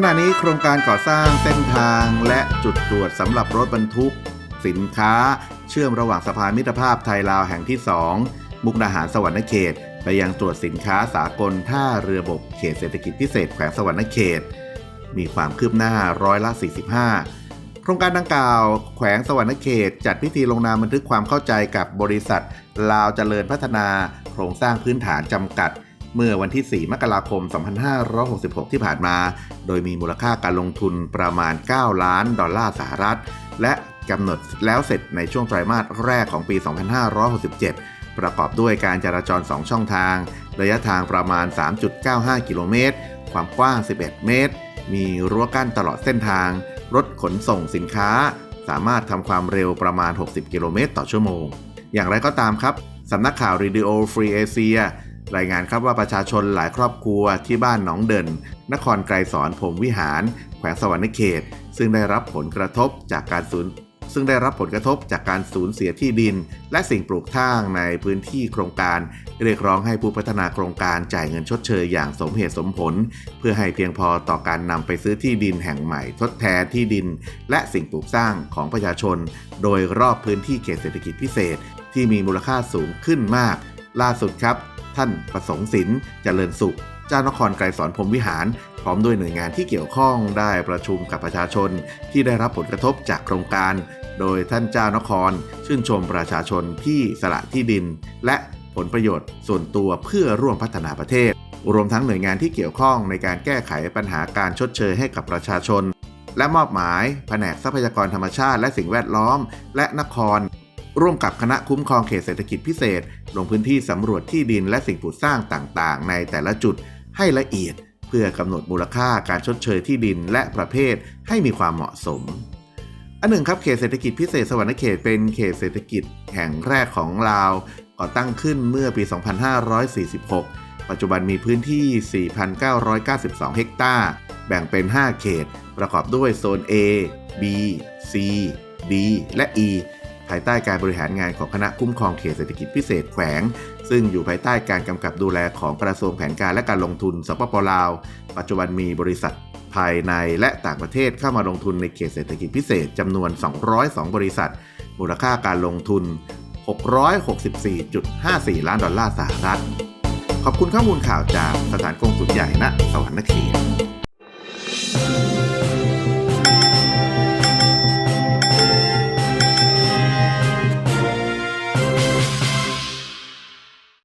ขณะนี้โครงการก่อสร้างเส้นทางและจุดตรวจสำหรับรถบรรทุก สินค้า เชื่อมระหว่างสะพานมิตรภาพไทยลาวแห่งที่ 2 มุกดาหารสวรรณเขต ไปยังตรวจสินค้าสากลท่าเรือบกเขตเศรษฐกิจพิเศษแขวงสวรรณเขต มีความคืบหน้าร้อยละ 45 ครงการดังกล่าว แขวงสวรรณเขต จัดพิธีลงนามบันทึกความเข้าใจกับบริษัท ลาวเจริญพัฒนา โครงสร้างพื้นฐานจำกัด เมื่อวันที่ 4 มกราคม 2566 ที่ผ่านมา โดยมีมูลค่าการลงทุนประมาณ 9 ล้านดอลลาร์สหรัฐ และกำหนดแล้วเสร็จในช่วงไตรมาสแรกของปี 2567 ประกอบด้วยการจราจร 2 ช่องทาง ระยะทางประมาณ 3.95 กิโลเมตร ความกว้าง 11 เมตร มีรั้วกั้นตลอดเส้นทาง รถขนส่งสินค้า สามารถทำความเร็วประมาณ 60 กิโลเมตรต่อชั่วโมง อย่างไรก็ตามครับสำนักข่าวรีดิโอฟรีเอเชียรายงานครับว่าประชาชนหลายครอบครัวที่บ้านหนองเดิน นครไกรสอนพรมวิหาร แขวงสวรรณเขต ซึ่งได้รับผลกระทบจากการสูญ ซึ่งได้รับผลกระทบจากการสูญเสียที่ดิน และสิ่งปลูกสร้างในพื้นที่โครงการ เรียกร้องให้ผู้พัฒนาโครงการจ่ายเงินชดเชยอย่างสมเหตุสมผล เพื่อให้เพียงพอต่อการนำไปซื้อที่ดินแห่งใหม่ทดแทนที่ดิน และสิ่งปลูกสร้างของประชาชน โดยรอบพื้นที่เขตเศรษฐกิจพิเศษ ที่มีมูลค่าสูงขึ้นมาก ล่าสุดครับ ท่านประสงค์สินเจริญสุข เจ้านครไกรสอนพรมวิหาร พร้อมด้วยหน่วยงานที่เกี่ยวข้องได้ประชุมกับประชาชนที่ได้รับผลกระทบจากโครงการ โดยท่านเจ้านคร ชื่นชมประชาชนที่สละที่ดิน และผลประโยชน์ส่วนตัวเพื่อร่วมพัฒนาประเทศ รวมทั้งหน่วยงานที่เกี่ยวข้องในการแก้ไขปัญหาการชดเชยให้กับประชาชน และมอบหมาย แผนกทรัพยากรธรรมชาติและสิ่งแวดล้อม และนครร่วมกับคณะคุ้มครองเขตเศรษฐกิจพิเศษ ลงพื้นที่สำรวจที่ดินและสิ่งปลูกสร้างต่างๆ ในแต่ละจุด ให้ละเอียด เพื่อกำหนดมูลค่าการชดเชยที่ดินและประเภทให้มีความเหมาะสม อันหนึ่งครับเขตเศรษฐกิจพิเศษสวรรณเขตเป็นเขตเศรษฐกิจแห่งแรกของลาวก่อตั้งขึ้นเมื่อปี 2546 ปัจจุบันมีพื้นที่ 4,992 เฮกตาร์ แบ่งเป็น 5 เขต ประกอบด้วยโซน A B C D และ E ภายใต้การบริหารงานของคณะคุ้มครองเขตเศรษฐกิจพิเศษแขวง ซึ่งอยู่ภายใต้การกำกับดูแลของกระทรวงแผนการและการลงทุนสปปลาว ปัจจุบันมีบริษัทภายในและต่างประเทศเข้ามาลงทุนในเขตเศรษฐกิจพิเศษจำนวน 202 บริษัท มูลค่าการลงทุน 664.54 ล้านดอลลาร์สหรัฐ ขอบคุณข้อมูลข่าวจากสถานกงสุลใหญ่ณสวรรณเขต